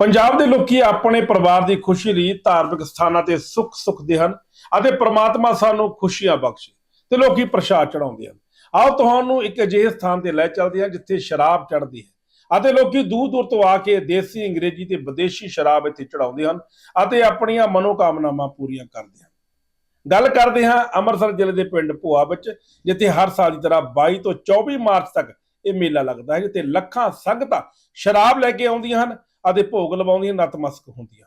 ਪੰਜਾਬ ਦੇ ਲੋਕੀ ਆਪਣੇ ਪਰਿਵਾਰ ਦੀ ਖੁਸ਼ੀ ਲਈ ਧਾਰਮਿਕ ਸਥਾਨਾਂ ਤੇ ਸੁੱਖ ਸੁੱਖਦੇ ਹਨ ਅਤੇ ਪ੍ਰਮਾਤਮਾ ਸਾਨੂੰ ਖੁਸ਼ੀਆਂ ਬਖਸ਼ੇ ਤੇ ਲੋਕੀ ਪ੍ਰਸ਼ਾਦ ਚੜਾਉਂਦੇ ਹਨ। ਆਓ ਤੁਹਾਨੂੰ ਇੱਕ ਅਜਿਹੇ ਸਥਾਨ ਤੇ ਲੈ ਚੱਲਦੇ ਹਾਂ ਜਿੱਥੇ ਸ਼ਰਾਬ ਚੜ੍ਹਦੀ ਹੈ ਅਤੇ ਲੋਕੀ ਦੂਰ ਦੂਰ ਤੋਂ ਆ ਕੇ ਦੇਸੀ ਅੰਗਰੇਜ਼ੀ ਤੇ ਵਿਦੇਸ਼ੀ ਸ਼ਰਾਬ ਇੱਥੇ ਚੜਾਉਂਦੇ ਹਨ ਅਤੇ ਆਪਣੀਆਂ ਮਨੋਕਾਮਨਾਵਾਂ ਪੂਰੀਆਂ ਕਰਦੇ ਹਨ। ਗੱਲ ਕਰਦੇ ਹਾਂ ਅੰਮ੍ਰਿਤਸਰ ਜ਼ਿਲ੍ਹੇ ਦੇ ਪਿੰਡ ਭੋਆ ਵਿੱਚ, ਜਿੱਥੇ ਹਰ ਸਾਲ ਦੀ ਤਰ੍ਹਾਂ 22 ਤੋਂ 24 ਮਾਰਚ ਤੱਕ ਇਹ ਮੇਲਾ ਲੱਗਦਾ ਹੈ, ਜਿੱਥੇ ਲੱਖਾਂ ਸੰਗਤਾਂ ਸ਼ਰਾਬ ਲੈ ਕੇ ਆਉਂਦੀਆਂ ਹਨ ਅਤੇ ਭੋਗ ਲਵਾਉਂਦੀਆਂ ਨਤਮਸਕ ਹੁੰਦੀਆਂ।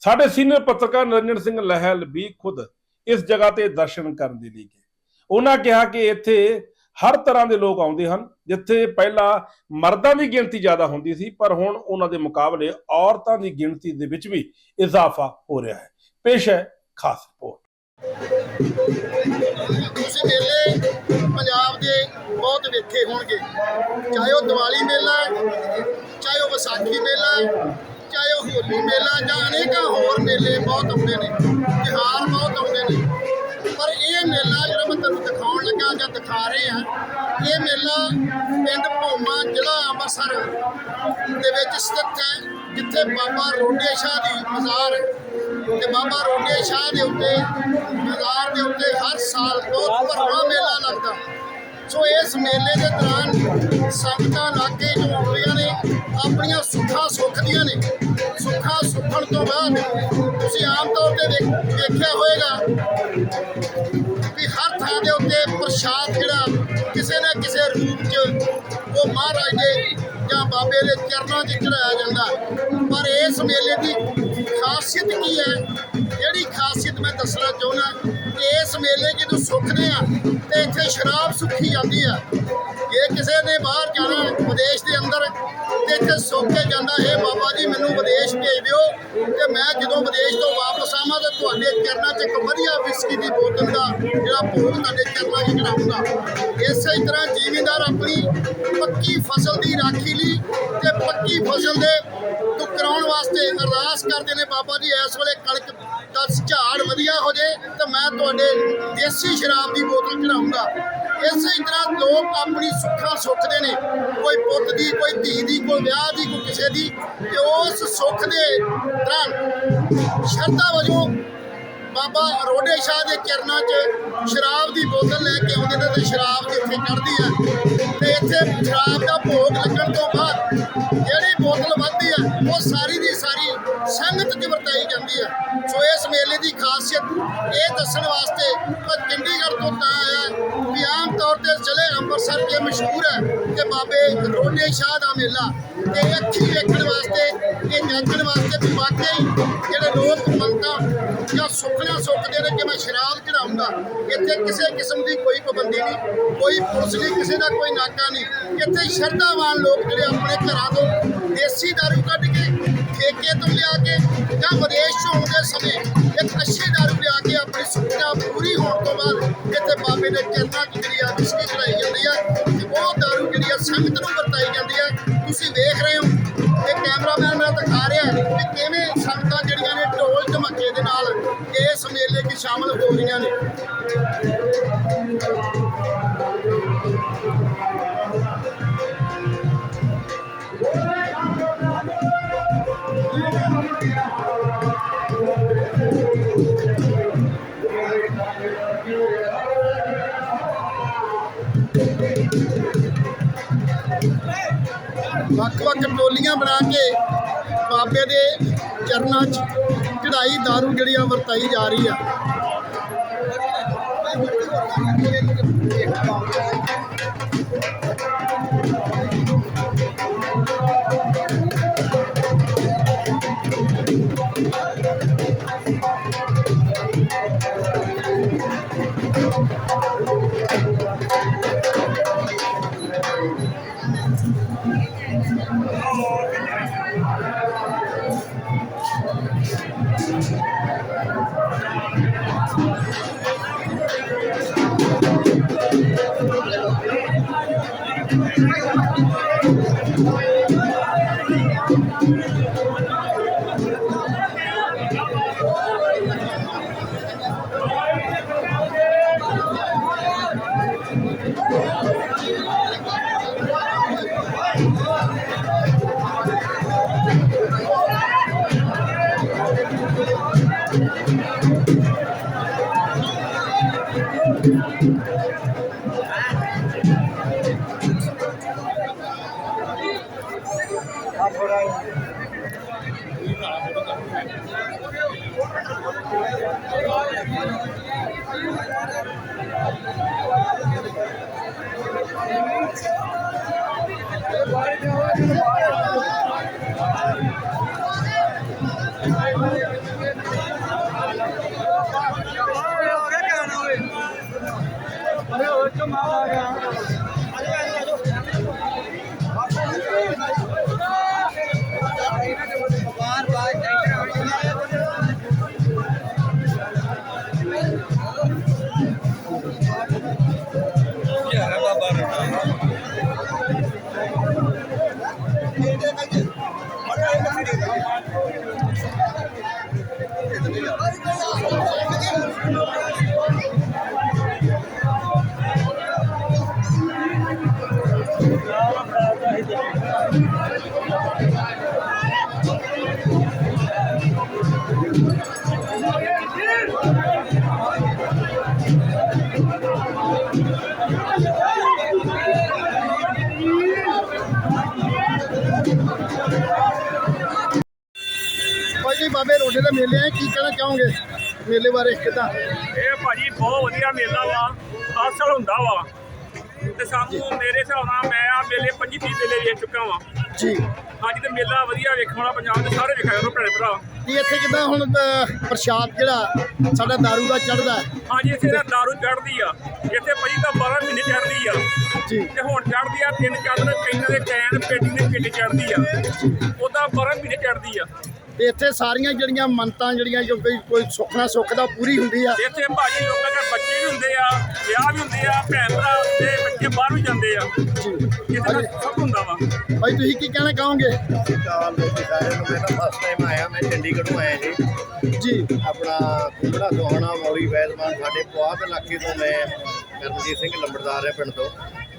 ਸਾਡੇ ਸੀਨੀਅਰ ਪੱਤਰਕਾਰ ਨਰਿੰਦਰ ਸਿੰਘ ਲਹਿਲ ਵੀ ਖੁਦ ਇਸ ਜਗ੍ਹਾ ਤੇ ਦਰਸ਼ਨ ਕਰਨ ਦੇ ਲਈ ਗਏ। ਉਹਨਾਂ ਕਿਹਾ ਕਿ ਇੱਥੇ ਹਰ ਤਰ੍ਹਾਂ ਦੇ ਲੋਕ ਆਉਂਦੇ ਹਨ, ਜਿੱਥੇ ਪਹਿਲਾਂ ਮਰਦਾਂ ਦੀ ਗਿਣਤੀ ਜ਼ਿਆਦਾ ਹੁੰਦੀ ਸੀ, ਪਰ ਹੁਣ ਉਹਨਾਂ ਦੇ ਮੁਕਾਬਲੇ ਔਰਤਾਂ ਦੀ ਗਿਣਤੀ ਦੇ ਵਿੱਚ ਵੀ ਇਜ਼ਾਫਾ ਹੋ ਰਿਹਾ ਹੈ। ਪੇਸ਼ ਹੈ ਖਾਸ ਰਿਪੋਰਟ। ਤੁਸੀਂ ਮੇਲੇ ਪੰਜਾਬ ਦੇ ਬਹੁਤ ਵੇਖੇ ਹੋਣਗੇ। ਚਾਹੇ ਉਹ ਦੀਵਾਲੀ ਮੇਲਾ ਵਿਸਾਖੀ ਮੇਲਾ, ਚਾਹੇ ਉਹ ਹੋਲੀ ਮੇਲਾ ਜਾਂ ਅਨੇਕਾਂ ਹੋਰ ਮੇਲੇ ਬਹੁਤ ਆਉਂਦੇ ਨੇ, ਤਿਉਹਾਰ ਬਹੁਤ ਆਉਂਦੇ ਨੇ। ਪਰ ਇਹ ਮੇਲਾ ਜਿਹੜਾ ਮੈਂ ਤੁਹਾਨੂੰ ਦਿਖਾਉਣ ਲੱਗਾ ਜਾਂ ਦਿਖਾ ਰਹੇ ਆ ਇਹ ਮੇਲਾ ਪਿੰਡ ਭੋਮਾ, ਜ਼ਿਲ੍ਹਾ ਅੰਮ੍ਰਿਤਸਰ ਦੇ ਵਿੱਚ ਸਥਿਤ ਹੈ, ਜਿੱਥੇ ਬਾਬਾ ਰੋਡੇ ਸ਼ਾਹ ਦੀ ਮਜ਼ਾਰ ਹੈ। ਤੇ ਬਾਬਾ ਰੋਡੇ ਸ਼ਾਹ ਦੇ ਉੱਤੇ ਮਜ਼ਾਰ ਦੇ ਉੱਤੇ ਹਰ ਸਾਲ ਬਹੁਤ ਭਰਵਾਂ ਮੇਲਾ ਲੱਗਦਾ। ਸੋ ਇਸ ਮੇਲੇ ਦੇ ਦੌਰਾਨ ਸੰਗਤਾਂ ਲਾਗੇ ਜੋ ਆਉਂਦੀਆਂ ਨੇ ਆਪਣੀਆਂ ਸੁੱਖਾਂ ਸੁੱਖਦੀਆਂ ਨੇ। ਸੁੱਖਾਂ ਸੁੱਖਣ ਤੋਂ ਬਾਅਦ ਤੁਸੀਂ ਆਮ ਤੌਰ ਤੇ ਵੇਖ- ਵੇਖਿਆ ਹੋਵੇਗਾ ਵੀ ਹਰ ਥਾਂ ਦੇ ਉੱਤੇ ਪ੍ਰਸ਼ਾਦ ਜਿਹੜਾ ਕਿਸੇ ਨਾ ਕਿਸੇ ਰੂਪ 'ਚ ਉਹ ਮਹਾਰਾਜ ਦੇ ਜਾਂ ਬਾਬੇ ਦੇ ਚਰਨਾਂ 'ਚ ਚੜਾਇਆ ਜਾਂਦਾ। ਪਰ ਇਸ ਮੇਲੇ ਦੀ ਖਾਸੀਅਤ ਕੀ ਹੈ? ਜਿਹੜੀ ਖਾਸੀਅਤ ਮੈਂ ਦੱਸਣਾ ਚਾਹੁੰਦਾ ਕਿ ਇਸ ਮੇਲੇ ਜਦੋਂ ਸੁੱਖਦੇ ਆ, ਤੇ ਇੱਥੇ ਸ਼ਰਾਬ ਸੁੱਖੀ ਜਾਂਦੀ ਆ। ਜੇ ਕਿਸੇ ਨੇ ਬਾਹਰ ਜਾਣਾ, ਵਿਦੇਸ਼ ਦੇ ਅੰਦਰ ਤੇ ਇੱਥੇ ਜਾਂਦਾ, ਹੈ ਬਾਬਾ ਜੀ, ਮੈਨੂੰ ਵਿਦੇਸ਼ ਭੇਜ ਦਿਓ ਤੇ ਮੈਂ ਜਦੋਂ ਵਿਦੇਸ਼ ਤੋਂ ਵਾਪਸ ਆਵਾਂ ਤਾਂ ਤੁਹਾਡੇ ਚਰਨਾਂ 'ਚ ਇੱਕ ਵਧੀਆ ਵਿਸਕੀ ਦੀ ਬੋਤਲ ਦਾ ਜਿਹੜਾ ਭੋਗ ਤੁਹਾਡੇ ਚਰਨਾਂ 'ਚ ਚੜਾਉਂਗਾ ਇਸੇ ਤਰ੍ਹਾਂ ਜ਼ਿਮੀਂਦਾਰ ਆਪਣੀ ਪੱਕੀ ਫਸਲ ਦੀ ਰਾਖੀ ਲਈ ਤੇ ਪੱਕੀ ਫਸਲ ਦੇ ਟੁਕਰਾਉਣ ਵਾਸਤੇ ਅਰਦਾਸ ਕਰਦੇ ਨੇ, ਬਾਬਾ ਜੀ, ਇਸ ਵੇਲੇ ਕਣਕ ਦਾ ਝਾੜ ਵਧੀਆ ਹੋ ਜੇ ਤੇ ਮੈਂ ਤੁਹਾਡੇ ਦੇਸੀ ਸ਼ਰਾਬ ਦੀ ਬੋਤਲ ਚੜਾਉਂਗਾ ਇਸੇ ਤਰ੍ਹਾਂ ਲੋਕ ਆਪਣੀ ਸੁੱਖਾਂ ਸੁੱਖਦੇ ਨੇ। ਕੋਈ ਪੁੱਤ ਦੀ, ਕੋਈ ਧੀ ਦੀ, ਕੋਈ ਵਿਆਹ ਦੀ, ਕੋਈ ਕਿਸੇ ਦੀ ਤੇ ਉਸ ਸੁੱਖ ਦੇ ਦੌਰਾਨ ਸ਼ਰਧਾ ਵਜੋਂ ਬਾਬਾ ਰੋਡੇ ਸ਼ਾਹ ਦੇ ਚਰਨਾਂ 'ਚ ਸ਼ਰਾਬ ਦੀ ਬੋਤਲ ਲੈ ਕੇ ਆਉਂਦੇ ਨੇ ਤੇ ਸ਼ਰਾਬ ਦੀ ਇੱਥੇ ਚੜ੍ਹਦੀ ਆ ਤੇ ਇੱਥੇ ਸ਼ਰਾਬ ਦਾ ਭੋਗ ਲੱਗਣ ਤੋਂ ਬਾਅਦ ਜਿਹੜੀ ਬੋਤਲ ਵੱਧਦੀ ਆ ਉਹ ਸਾਰੀ ਦੀ ਸਾਰੀ ਸੰਗਤ 'ਚ ਵਰਤਾਈ ਜਾਂਦੀ ਆ ਸੋ ਇਸ ਮੇਲੇ ਦੀ ਖਾਸੀਅਤ ਇਹ ਦੱਸਣ ਵਾਸਤੇ ਮੈਂ ਚੰਡੀਗੜ੍ਹ ਤੋਂ ਤਾਂ ਆਇਆ ਆਮ ਤੌਰ ਤੇ ਜ਼ਿਲ੍ਹੇ ਅੰਮ੍ਰਿਤਸਰ ਕੇ ਮਸ਼ਹੂਰ ਹੈ ਕਿ ਬਾਬੇ ਰੋਡੇ ਸ਼ਾਹ ਦਾ ਮੇਲਾ। ਤੇ ਅੱਖੀ ਵੇਖਣ ਵਾਸਤੇ, ਇਹ ਜਾਣਨ ਵਾਸਤੇ ਵੀ ਵਾਕਈ ਜਿਹੜੇ ਲੋਕ ਮੰਨਤਾ ਜਾਂ ਸੁੱਖਣਾ ਸੁੱਖਦੇ ਨੇ ਕਿ ਮੈਂ ਸ਼ਰਾਬ ਚੜਾਉਂਗਾ ਇੱਥੇ ਕਿਸੇ ਕਿਸਮ ਦੀ ਕੋਈ ਪਾਬੰਦੀ ਨਹੀਂ, ਕੋਈ ਪੁਲਿਸ ਨਹੀਂ, ਕਿਸੇ ਦਾ ਕੋਈ ਨਾਕਾ ਨਹੀਂ। ਇੱਥੇ ਸ਼ਰਧਾਵਾਨ ਲੋਕ ਜਿਹੜੇ ਆਪਣੇ ਘਰਾਂ ਤੋਂ ਦੇਸੀ ਦਾਰੂ ਕੱਢ ਕੇ ਠੇਕੇ ਤੋਂ ਲਿਆ ਕੇ ਜਾਂ ਵਿਦੇਸ਼ ਤੋਂ ਆਉਂਦੇ ਸਮੇਂ ਇੱਕ ਅੱਛੀ ਦਾਰੂ ਲਿਆ ਕੇ ਆਪਣੀ ਸੁੱਖਣਾ ਪੂਰੀ ਹੋਣ ਤੋਂ ਬਾਅਦ ਇੱਥੇ ਬਾਬੇ ਦੇ ਚਰਨਾਂ ਜਿਹੜੀ ਆ ਵਿਸਕੀ ਚੜਾਈ ਜਾਂਦੀ ਆ, ਤੇ ਉਹ ਦਾਰੂ ਜਿਹੜੀ ਆ ਸੰਗਤ ਨੂੰ ਵਰਤਾਈ ਜਾਂਦੀ ਆ। ਤੁਸੀਂ ਵੇਖ ਰਹੇ ਹੋ ਇਹ ਕੈਮਰਾਮੈਨ ਨਾਲ ਦਿਖਾ ਰਿਹਾ ਕਿ ਕਿਵੇਂ ਸੰਗਤਾਂ ਜਿਹੜੀਆਂ ਨੇ ਢੋਲ ਧਮੱਕੇ ਦੇ ਨਾਲ ਇਸ ਮੇਲੇ 'ਚ ਸ਼ਾਮਲ ਹੋ ਰਹੀਆਂ ਨੇ। ਵੱਖ-ਵੱਖ ਟੋਲੀਆਂ ਬਣਾ ਕੇ ਬਾਬੇ ਦੇ ਚਰਨਾਂ 'ਚ ਚੜਾਈ दारू ਜਿਹੜੀ ਆ ਵਰਤਾਈ ਜਾ ਰਹੀ ਆ। Thank you. ਭਾਈ ਜੀ ਬਾਬੇ ਰੋਡੇ ਦੇ ਮੇਲੇ ਆ ਕੀ ਕਹਿਣਾ ਚਾਹੋਗੇ ਮੇਲੇ ਬਾਰੇ ਕਿਦਾਂ? ਇਹ ਭਾਜੀ ਬਹੁਤ ਵਧੀਆ ਮੇਲਾ ਵਾ ਅਸਲ ਹੁੰਦਾ ਵਾ। ਤੇ ਸਾਨੂੰ ਮੇਰੇ ਹਿਸਾਬ ਨਾਲ ਮੈਂ ਆ ਮੇਲੇ 25 30 ਮੇਲੇ ਵੇਖ ਚੁੱਕਾ ਵਾਂ। ਜੀ। ਅੱਜ ਤੇ ਮੇਲਾ ਵਧੀਆ ਵੇਖਣ ਵਾਲਾ ਪੰਜਾਬ ਦੇ ਸਾਰੇ ਵੇਖਿਆ ਕਰੋ ਭੈਣੇ ਭਰਾ। ਕੀ ਇੱਥੇ ਕਿਦਾਂ ਹੁਣ ਅਹ, ਪ੍ਰਸ਼ਾਦ ਜਿਹੜਾ ਸਾਡਾ ਦਾਰੂ ਦਾ ਚੜਦਾ ਹਾਂਜੀ ਇੱਥੇ ਤਾਂ ਦਾਰੂ ਚੜਦੀ ਆ। ਇੱਥੇ ਭਾਜੀ ਤਾਂ 12 ਮਹੀਨੇ ਚੜਦੀ ਆ। ਜੀ। ਤੇ ਹੁਣ ਚੜਦੀ ਆ ਤਿੰਨ ਚਾਰ ਕਈਆਂ ਦੇ ਚੈਨ ਪੇਟੀ ਦੇ ਪੇਟੀ ਚੜਦੀ ਆ। ਉਹਦਾ 12 ਮਹੀਨੇ ਚੜਦੀ ਆ। ਤੇ ਇੱਥੇ ਸਾਰੀਆਂ ਜਿਹੜੀਆਂ ਮੰਨਤਾਂ ਜਿਹੜੀਆਂ ਜੋ ਕੋਈ ਕੋਈ ਸੁੱਖ ਨਾ ਸੁੱਖ ਦਾ ਪੂਰੀ ਹੁੰਦੀ ਆ। ਇੱਥੇ ਭਾਜੀ ਲੋਕਾਂ ਦੇ ਬੱਚੇ ਵੀ ਹੁੰਦੇ ਆ ਵਿਆਹ ਵੀ ਹੁੰਦੇ ਆ ਭੈਣ ਭਰਾ ਤੇ ਬੱਚੇ ਬਾਹਰ ਵੀ ਜਾਂਦੇ ਆ। ਜੀ। ਇੱਥੇ ਤਾਂ ਸਭ ਹੁੰਦਾ ਵਾ। ਭਾਈ ਤੁਸੀਂ ਕੀ ਕਹਿਣਾ ਚਾਹੋਗੇ? ਕਾਲ ਦੇ ਸਾਰਿਆਂ ਨੂੰ ਮੈਂ ਤਾਂ ਫਸਟ ਟਾਈਮ ਆਇਆ ਮੈਂ ਚੰਡੀਗੜ੍ਹੋਂ ਆਇਆ ਜੀ। ਜੀ। ਆਪਣਾ ਕੁੰਬੜਾ ਸੋਹਣਾ ਮੌਲੀ ਵੈਦਮਾਨ ਸਾਡੇ ਪੁਆਧ ਇਲਾਕੇ ਤੋਂ ਮੈਂ ਕਰਨਜੀਤ ਸਿੰਘ ਲੰਬੜਦਾਰ ਹੈ ਪਿੰਡ ਤੋਂ।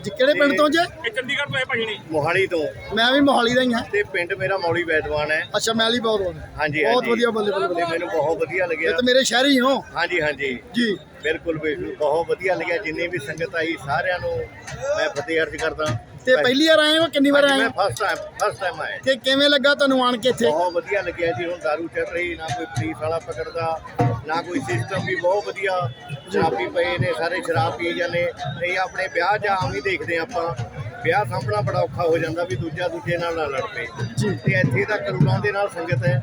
ਜੀ ਕਿਹੜੇ ਪਿੰਡ ਤੋਂ ਜੇ? ਇਹ ਚੰਡੀਗੜ੍ਹ ਤੋਂ ਆਏ ਭਾਜੀ ਨੇ। ਮੋਹਾਲੀ ਤੋਂ। ਮੈਂ ਵੀ ਮੋਹਾਲੀ ਦਾ ਹੀ ਹਾਂ। ਤੇ ਪਿੰਡ ਮੇਰਾ ਮੌਲੀ ਵੈਦਵਾਨ ਹੈ। ਅੱਛਾ ਮੈਲੀ ਬਹੁਤ ਬਹੁਤ। ਹਾਂਜੀ ਬਹੁਤ ਹਾਂਜੀ। ਵਧੀਆ ਬੱਲੇ ਬੱਲੇ। ਤੇ ਬੱਲੇ। ਮੈਨੂੰ ਬਹੁਤ ਵਧੀਆ ਇਹ ਲੱਗਿਆ ਤਾਂ ਮੇਰੇ ਸ਼ਹਿਰੀ ਹੋ। ਹਾਂਜੀ ਹਾਂਜੀ। ਜੀ। ਬਿਲਕੁਲ ਬਿਲਕੁਲ। ਬਹੁਤ ਵਧੀਆ ਲੱਗਿਆ। ਜਿੰਨੀ ਵੀ ਸੰਗਤ ਆਈ ਸਾਰਿਆਂ ਨੂੰ ਮੈਂ ਫਤਿਹ ਅਰਜ਼ ਕਰਦਾ। ਤੇ ਪਹਿਲੀ ਵਾਰ ਆਏ ਹੋ? ਕਿੰਨੀ ਵਾਰ ਆਏ ਮੈਂ ਹੋ? ਫਸਟ ਟਾਈਮ ਫਸਟ ਟਾਈਮ ਆਇਆ ਤੇ ਕਿਵੇਂ ਲੱਗਾ ਤੁਹਾਨੂੰ ਆਣ ਕੇ ਇੱਥੇ? ਬਹੁਤ ਵਧੀਆ ਲੱਗਿਆ ਜੀ ਹੁਣ ਦਾਰੂ ਚੱਲ ਰਹੀ ਨਾ ਕੋਈ ਪੁਲਿਸ ਵਾਲਾ ਪਕੜਦਾ ਨਾ ਕੋਈ ਸਿਸਟਮ ਵੀ ਬਹੁਤ ਵਧੀਆ। ਸ਼ਰਾਬੀ ਪਏ ਨੇ ਸਾਰੇ ਸ਼ਰਾਬ ਪੀ ਜਾਂਦੇ। ਨਹੀਂ ਆਪਣੇ ਵਿਆਹ 'ਚ ਆਮ ਹੀ ਦੇਖਦੇ ਆਪਾਂ। ਵਿਆਹ ਸਾਂਭਣਾ ਬੜਾ ਔਖਾ ਹੋ ਜਾਂਦਾ ਵੀ ਦੂਜਾ ਦੂਜੇ ਨਾਲ ਨਾ ਲੜ ਪਏ। ਜੀ। ਤੇ ਇੱਥੇ ਤਾਂ ਕਰੂੜਾਂ ਦੇ ਨਾਲ ਸੰਗਤ ਹੈ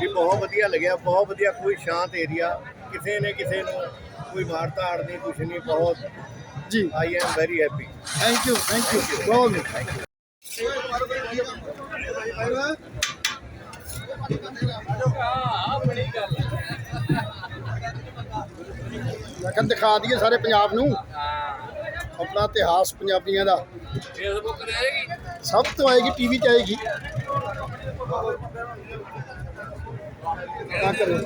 ਵੀ ਬਹੁਤ ਵਧੀਆ ਲੱਗਿਆ ਬਹੁਤ ਵਧੀਆ ਕੋਈ ਸ਼ਾਂਤ ਏਰੀਆ ਕਿਸੇ ਨੇ ਕਿਸੇ ਨੂੰ ਕੋਈ ਮਾਰ ਤਾੜ ਨਹੀਂ ਕੁਛ ਨਹੀਂ ਬਹੁਤ ਜੀ। I am very happy thank you thank you ਬਹੁਤ ਵਧੀਆ ਮੈਂ ਕਹਿੰਦਾ ਦਿਖਾ ਦਈਏ ਸਾਰੇ ਪੰਜਾਬ ਨੂੰ। ਆਪਣਾ ਇਤਿਹਾਸ ਪੰਜਾਬੀਆਂ ਦਾ। ਫੇਸਬੁੱਕ ਤੇ ਆਏਗੀ? ਸਭ ਤੋਂ ਆਏਗੀ ਟੀਵੀ ਤੇ ਆਏਗੀ। ਕਰੋ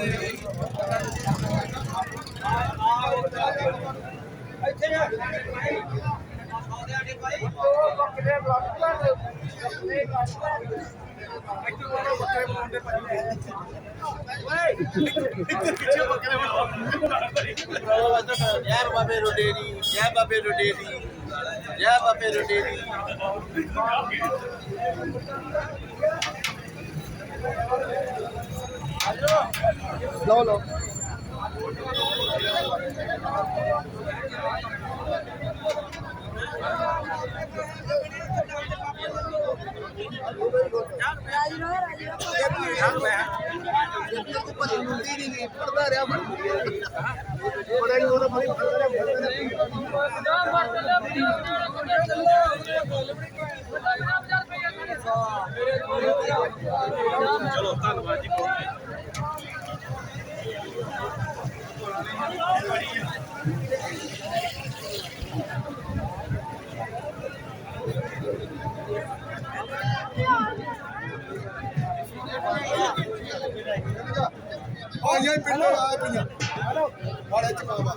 ਜੈ ਬਾਬੇ ਰੋਡੇਰੀ ਜੈ ਬਾਬੇ ਰੋਡੇਰੀ ਜੈ ਬਾਬੇ ਰੋਡੇਰੀ ਲਓ ਲਓ। ਆਈਆਂ ਪਿੰਡ ਆ ਪਈਆਂ ਬੜਾ ਚਕਾਵਾ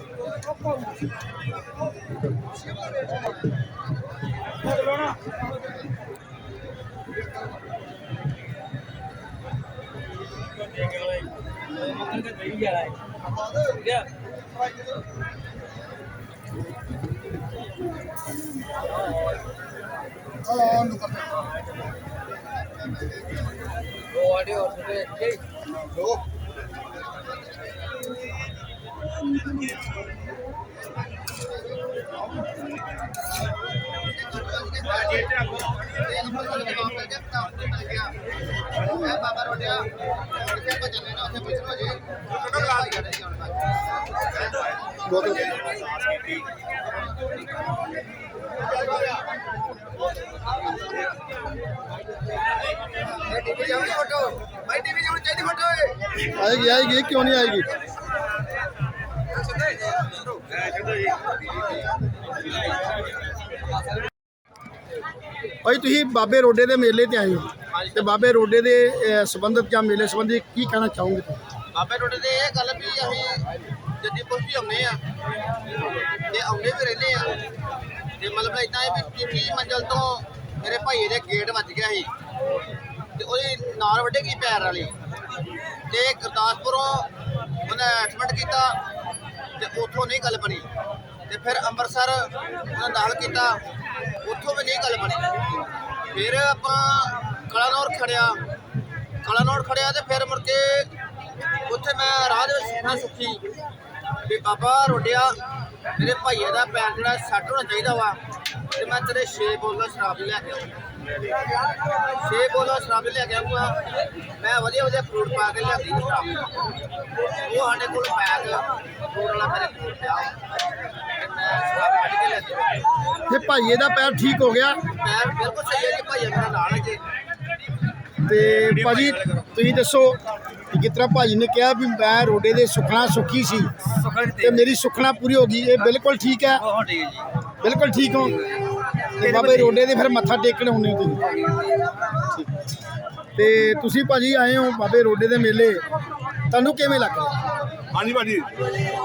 ਹਾਂ ਨੂੰ ਕਰਦਾ ਬਾਬਾ ਰੋਡਿਆ ਉੱਥੇ ਭਜਨ ਨਾ ਉੱਥੇ ਪੁੱਛੋ ਜੀ ਬਹੁਤ ਟੀਵੀ ਜਾਉਂਦੀ ਫੋਟੋ ਭਾਈ ਟੀਵੀ ਜਾਉਣੀ ਚਾਹੀਦੀ ਫੋਟੋ ਆਏਗੀ ਆਏਗੀ ਕਿਉਂ ਨਹੀਂ ਆਏਗੀ? ਭਾਈ, ਤੁਸੀਂ ਬਾਬੇ ਰੋਡੇ ਦੇ ਮੇਲੇ ਤੇ ਆਏ ਹੋ ਤੇ ਬਾਬੇ ਰੋਡੇ ਦੇ ਸੰਬੰਧਿਤ ਜਾਂ ਮੇਲੇ ਸੰਬੰਧੀ ਕੀ ਕਹਿਣਾ ਚਾਹੋਗੇ ਬਾਬੇ ਰੋਡੇ ਦੇ ਇਹ ਗੱਲ ਵੀ ਅਸੀਂ ਜੱਦੀ ਪੁਸ਼ਤੀ ਆਉਂਦੇ ਆ ਤੇ ਆਉਂਦੇ ਵੀ ਰਹਿੰਦੇ ਆ ਤੇ ਮਤਲਬ ਇਦਾਂ ਹੈ ਵੀ ਤੀਜੀ ਮੰਜ਼ਲ ਤੋਂ ਮੇਰੇ ਭਾਈ ਦੇ ਗੇਟ ਵੱਜ ਗਿਆ ਸੀ। ਤੇ ਉਹਦੀ ਨਾਰ ਵੱਢੇਗੀ ਪੈਰ ਵਾਲੀ? ਤੇ ਗੁਰਦਾਸਪੁਰੋਂ ਉਹਨੇ ਐਡਮਿਟ ਕੀਤਾ ਤੇ ਉੱਥੋਂ ਨਹੀਂ ਗੱਲ ਬਣੀ। ਤੇ ਫਿਰ ਅੰਮ੍ਰਿਤਸਰ ਉਹਨੇ ਦਾਖਲ ਕੀਤਾ, ਉੱਥੋਂ ਵੀ ਨਹੀਂ ਗੱਲ ਬਣੀ। ਫਿਰ ਆਪਾਂ ਕਲਾਨੌਰ ਖੜਿਆ। ਕਲਾਨੌਰ ਖੜਿਆ ਤੇ ਫਿਰ ਮੁੜ ਕੇ ਉੱਥੇ ਮੈਂ ਰਾਹ ਦੇ ਵਿੱਚ ਸੁਣਨਾ ਸੁੱਖੀ ਵੀ ਬਾਬਾ ਰੋਡਿਆ, ਮੇਰੇ ਭਾਈਏ ਦਾ ਪੈਰ ਜਿਹੜਾ ਸੱਟ ਹੋਣਾ ਚਾਹੀਦਾ ਵਾ ਤੇ ਮੈਂ ਤੇਰੇ 6 ਬੋਤਲਾਂ ਸ਼ਰਾਬ ਲੈ ਕੇ ਆਉਂਗਾ 6 ਬੋਤਲਾਂ ਸ਼ਰਾਬ ਲੈ ਕੇ ਆਉਂਗਾ ਮੈਂ ਵਧੀਆ ਵਧੀਆ ਫਰੂਟ ਪਾ ਕੇ ਲਿਆਂਦੀ ਸ਼ਰਾਬ। ਉਹ ਸਾਡੇ ਕੋਲ ਪੈਕ ਫਰੂਟ ਵਾਲਾ ਮੇਰੇ ਕੋਲ ਪਿਆ। ਤੇ ਮੈਂ ਸ਼ਰਾਬ ਕੱਢ ਕੇ ਲਿਆਂਦੀ ਤੇ ਭਾਈਏ ਦਾ ਪੈਰ ਠੀਕ ਹੋ ਗਿਆ? ਮੈਂ ਬਿਲਕੁਲ ਸਹੀ ਹੈ ਜੀ ਭਾਈਆ ਮੇਰਾ ਨਾਲ ਹੈ ਜੀ। ਤੇ ਭਾਜੀ ਤੁਸੀਂ ਦੱਸੋ ਤਰ੍ਹਾਂ ਭਾਜੀ ਨੇ ਕਿਹਾ ਵੀ ਮੈਂ ਰੋਡੇ ਦੇ ਸੁਖਣਾ ਸੁਖੀ ਸੀ? ਤੇ ਮੇਰੀ ਸੁਖਣਾ ਪੂਰੀ ਹੋ ਗਈ ਇਹ ਬਿਲਕੁਲ ਠੀਕ ਹੈ? ਬਿਲਕੁਲ ਠੀਕ ਹੋ? ਬਾਬੇ ਰੋਡੇ ਦੇ ਫਿਰ ਮੱਥਾ ਟੇਕਣ ਆਉਂਦੇ ਹੋ ਤੁਸੀਂ। ਤੇ ਤੁਸੀਂ ਭਾਜੀ ਆਏ ਹੋ ਬਾਬੇ ਰੋਡੇ ਦੇ ਮੇਲੇ। ਤੁਹਾਨੂੰ ਕਿਵੇਂ ਲੱਗ ਰਿਹਾ? ਹਾਂਜੀ ਭਾਜੀ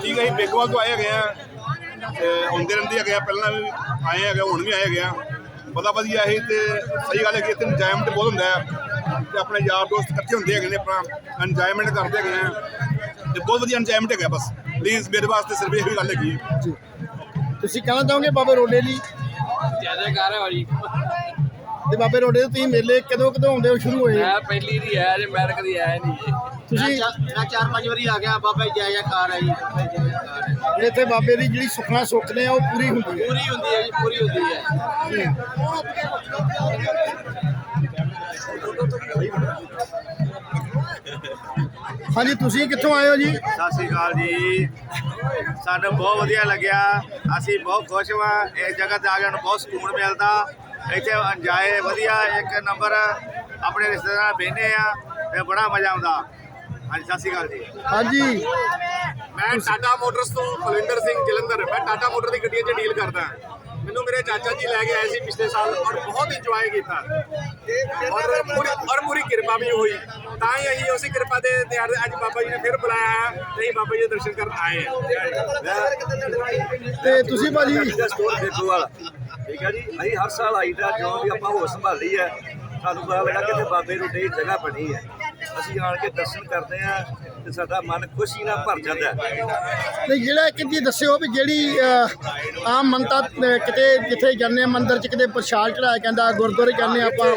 ਠੀਕ ਹੈ ਜੀ ਬੇਗਵਾਲ ਤੋਂ ਆਏ ਹੈਗੇ ਆ। ਤੇ ਆਉਂਦੇ ਰਹਿੰਦੇ ਹੈਗੇ ਆ ਪਹਿਲਾਂ ਵੀ ਆਏ ਹੈਗੇ ਹੁਣ ਵੀ ਆਏ ਹੈਗੇ ਆ। ਬੜਾ ਵਧੀਆ ਇਹ ਤੇ ਸਹੀ ਗੱਲ ਹੈ ਕਿ ਇੱਥੇ ਇੰਜੋਇਮੈਂਟ ਬਹੁਤ ਹੁੰਦਾ ਹੈ। ਤੇ ਆਪਣੇ ਯਾਰ ਦੋਸਤ ਇਕੱਠੇ ਹੁੰਦੇ ਹੈਗੇ ਨੇ ਆਪਣਾ ਇੰਜੋਇਮੈਂਟ ਕਰਦੇ ਹੈਗੇ ਆ। ਤੇ ਬਹੁਤ ਵਧੀਆ ਇੰਜੋਇਮੈਂਟ ਹੈਗਾ ਬਸ। ਪਲੀਜ਼ ਮੇਰੇ ਵਾਸਤੇ ਸਿਰਫ ਇਹੀ ਗੱਲ ਹੈਗੀ ਹੈ। ਜੀ। ਤੁਸੀਂ ਕਹਿਣਾ ਚਾਹੋਗੇ ਬਾਬੇ ਰੋਡੇ ਲਈ ਜ਼ਿਆਦਾ ਕਰ ਤੇ ਬਾਬੇ ਰੋਡੇ ਦੇ ਤੁਸੀਂ ਮੇਲੇ ਕਦੋਂ ਕਦੋਂ ਆਉਂਦੇ ਹੋ? ਸ਼ੁਰੂ ਹੋਏ। ਮੈਂ ਪਹਿਲੀ ਦੀ ਆਇਆ ਜੇ ਮੈਂ ਤਾਂ ਕਦੀ ਆਇਆ ਨਹੀਂ ਜੀ। ਤੁਸੀਂ ਮੈਂ ਚਾਰ ਪੰਜ ਵਾਰੀ ਆ ਗਿਆ ਬਾਬਾ ਜੀ ਜੈ ਜੈਕਾਰ ਹੈ ਜੀ ਬਾਬਾ ਜੀ ਜੈ ਜੈਕਾਰ ਹੈ। ਇੱਥੇ ਬਾਬੇ ਦੀ ਜਿਹੜੀ ਸੁਖਣਾ ਸੁੱਖਦੇ ਆ ਉਹ ਪੂਰੀ ਹੁੰਦੀ ਹੈ। ਪੂਰੀ ਹੁੰਦੀ ਹੈ ਜੀ ਪੂਰੀ ਹੁੰਦੀ ਹੈ। ਹਾਂਜੀ ਤੁਸੀਂ ਕਿੱਥੋਂ ਆਏ ਹੋ ਜੀ? ਸਤਿ ਸ਼੍ਰੀ ਅਕਾਲ ਜੀ। ਸਾਨੂੰ ਬਹੁਤ ਵਧੀਆ ਲੱਗਿਆ। ਅਸੀਂ ਬਹੁਤ ਖੁਸ਼ ਹਾਂ ਇਸ ਜਗ੍ਹਾ ਤੇ ਆ ਕੇ ਨੂੰ ਬਹੁਤ ਸਕੂਨ ਮਿਲਦਾ। ਇੱਥੇ ਇੰਜੋਏ ਵਧੀਆ। ਇੱਕ ਨੰਬਰ ਆਪਣੇ ਰਿਸ਼ਤੇਦਾਰਾਂ ਬਹਿੰਦੇ ਆ ਤੇ ਬੜਾ ਮਜ਼ਾ ਆਉਂਦਾ। ਹਾਂਜੀ ਸਤਿ ਸ਼੍ਰੀ ਅਕਾਲ ਜੀ। ਹਾਂਜੀ। ਮੈਂ ਟਾਟਾ ਮੋਟਰਸ ਤੋਂ ਬਲਵਿੰਦਰ ਸਿੰਘ ਜਲੰਧਰ। ਮੈਂ ਟਾਟਾ ਮੋਟਰ ਦੀ ਗੱਡੀਆਂ 'ਚ ਡੀਲ ਕਰਦਾ। ਮੈਨੂੰ ਮੇਰੇ ਚਾਚਾ ਜੀ ਲੈ ਕੇ ਆਏ ਸੀ ਪਿਛਲੇ ਸਾਲ ਔਰ ਬਹੁਤ ਇੰਜੋਏ ਕੀਤਾ। ਔਰ ਪੂਰੀ ਔਰ ਪੂਰੀ ਕਿਰਪਾ ਵੀ ਹੋਈ। ਤਾਂ ਹੀ ਅਸੀਂ ਉਸੇ ਕਿਰਪਾ ਦੇ ਦਿਹਾੜੇ ਅੱਜ ਬਾਬਾ ਜੀ ਨੇ ਫਿਰ ਬੁਲਾਇਆ ਹੈ ਤੇ ਅਸੀਂ ਬਾਬਾ ਜੀ ਦੇ ਦਰਸ਼ਨ ਕਰਨ ਆਏ ਤੇ ਤੁਸੀਂ ਭਾਜੀ ਠੀਕ ਹੈ ਜੀ ਅਸੀਂ ਹਰ ਸਾਲ ਆਈਦਾ ਜੋ ਵੀ ਆਪਾਂ ਹੋਸ਼ ਸੰਭਾਲੀ ਹੈ ਸਾਨੂੰ ਪਤਾ ਲੱਗਾ ਕਿ ਬਾਬੇ ਨੂੰ ਡੇ ਜਗ੍ਹਾ ਬਣੀ ਹੈ। ਅਸੀਂ ਆਣ ਕੇ ਦਰਸ਼ਨ ਕਰਦੇ ਆ ਤੇ ਸਾਡਾ ਮਨ ਖੁਸ਼ੀ ਨਾਲ ਭਰ ਜਾਂਦਾ ਹੈ। ਤੇ ਜਿਹੜਾ ਇੱਕ ਜੀ ਦੱਸਿਓ ਵੀ ਜਿਹੜੀ ਆਮ ਮੰਨਤਾ ਕਿਤੇ ਜਿੱਥੇ ਜਾਂਦੇ ਆ ਮੰਦਿਰ ਚ ਕਿਤੇ ਪ੍ਰਸ਼ਾਦ ਚੜਾਇਆ ਜਾਂਦਾ ਗੁਰਦੁਆਰੇ ਜਾਂਦੇ ਆਪਾਂ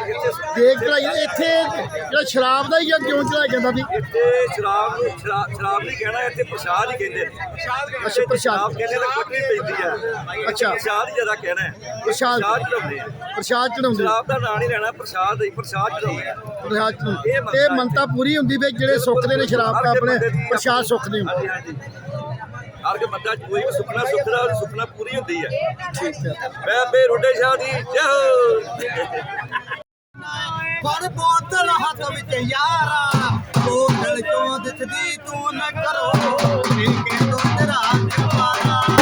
ਦੇਗ ਚੜਾਈ ਇੱਥੇ ਜਿਹੜਾ ਸ਼ਰਾਬ ਦਾ ਹੀ ਆ ਕਿਉਂ ਚੜਾਇਆ ਜਾਂਦਾ ਵੀ? ਇੱਥੇ ਸ਼ਰਾਬ ਨੂੰ ਸ਼ਰਾਬ ਨਹੀਂ ਕਹਿਣਾ ਇੱਥੇ ਪ੍ਰਸ਼ਾਦ ਹੀ ਕਹਿੰਦੇ ਨੇ। ਅੱਛਾ ਪ੍ਰਸ਼ਾਦ। ਕਹਿੰਦੇ ਤਾਂ ਕੱਟਣੀ ਪੈਂਦੀ ਹੈ। ਅੱਛਾ। ਪ੍ਰਸ਼ਾਦ ਹੀ ਜ਼ਿਆਦਾ ਕਹਿਣਾ ਹੈ। ਪ੍ਰਸ਼ਾਦ। ਚੜਾਉਂਦੇ ਆ। ਪ੍ਰਸ਼ਾਦ ਚੜਾਉਂਦੇ ਸ਼ਰਾਬ ਦਾ ਨਾਂ ਨਹੀਂ ਲੈਣਾ ਪ੍ਰਸ਼ਾਦ ਹੀ ਪ੍ਰਸ਼ਾਦ ਚੜਾਉਂਦੇ ਆ। ਪ੍ਰਸ਼ਾਦ ਚੜਾਉਂਦੇ। ਤੇ ਪੂਰੀ ਹੁੰਦੀ ਵੀ ਜਿਹੜੇ ਸੁੱਖਦੇ ਨੇ ਸ਼ਰਾਬ ਦਾ ਆਪਣੇ ਪ੍ਰਸ਼ਾਦ ਸੁੱਖਦੇ ਹੁੰਦੇ। ਹਰ ਕੇ ਬੰਦਾ ਕੋਈ ਵੀ ਸੁਪਨਾ ਸੁਖਦਾ ਉਹ ਸੁਪਨਾ ਪੂਰੀ ਹੁੰਦੀ ਹੈ। ਠੀਕ ਹੈ। ਮੈਂ ਬੇ ਰੋਡੇ ਸ਼ਾਹ ਦੀ ਜੈ ਹੋ! ਪਰ ਬੋਤਲ ਹੱਥ ਵਿੱਚ ਯਾਰਾ ਬੋਤਲ ਚੋਂ ਦਿਖਦੀ ਤੂੰ ਨਾ ਕਰੋ। ਇਹ ਕਿ ਤੂੰ ਤੇਰਾ ਜਵਾਰਾ।